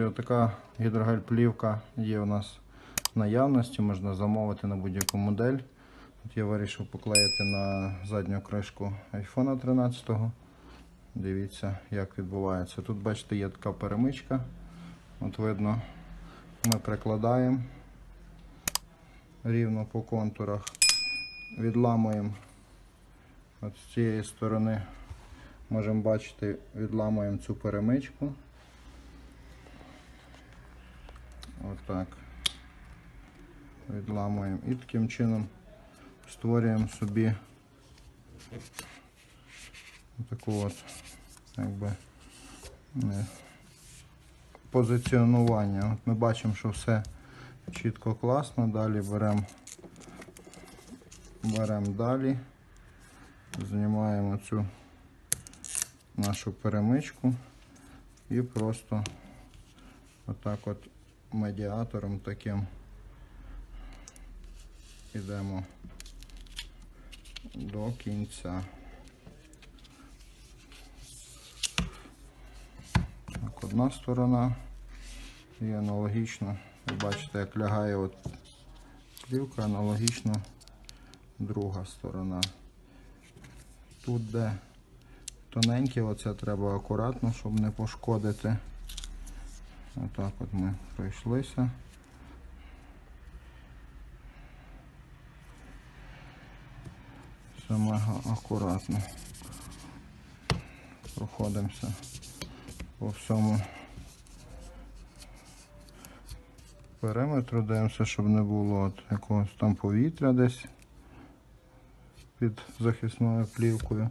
Друзі, отака гідрогель-плівка є у нас в наявності, можна замовити на будь-яку модель. От я вирішив поклеїти на задню кришку iPhone 13. Дивіться, як відбувається. Тут, бачите, є така перемичка. От видно, ми прикладаємо рівно по контурах, відламуємо от з цієї сторони. Можемо бачити, відламуємо цю перемичку. Отак. Відламуємо і таким чином створюємо собі таку от якби не, позиціонування. От ми бачимо, що все чітко класно. Далі беремо беремо далі, знімаємо цю нашу перемичку і просто отак от медіатором таким йдемо до кінця. Так, одна сторона і аналогічно, ви бачите, як лягає от плівка, аналогічно друга сторона. Тут, де тоненьке, оце треба акуратно, щоб не пошкодити. Отак от ми пройшлися. Все мега акуратно. Проходимося по всьому периметру, дивимося, щоб не було от якогось там повітря десь під захисною плівкою.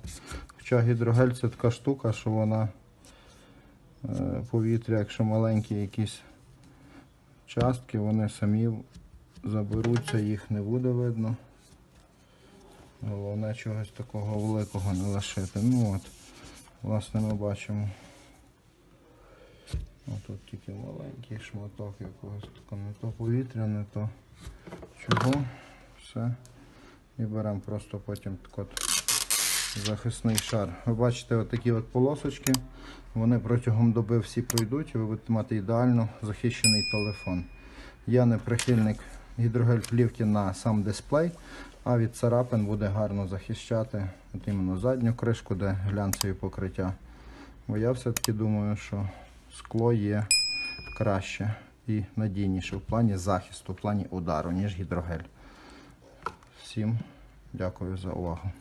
Хоча гідрогель це така штука, що вона повітря, якщо маленькі якісь частки, вони самі заберуться, їх не буде видно. Головне чогось такого великого не лишити. Ну от, власне, ми бачимо. Тут тільки маленький шматок якогось такого, не то повітря, не то чого. Все. І беремо просто потім так от захисний шар. Ви бачите отакі от полосочки. Вони протягом доби всі пройдуть і ви будете мати ідеально захищений телефон. Я не прихильник гідрогель плівки на сам дисплей, а від царапин буде гарно захищати от іменно задню кришку, де глянцеві покриття. Бо я все-таки думаю, що скло є краще і надійніше в плані захисту, в плані удару, ніж гідрогель. Всім дякую за увагу.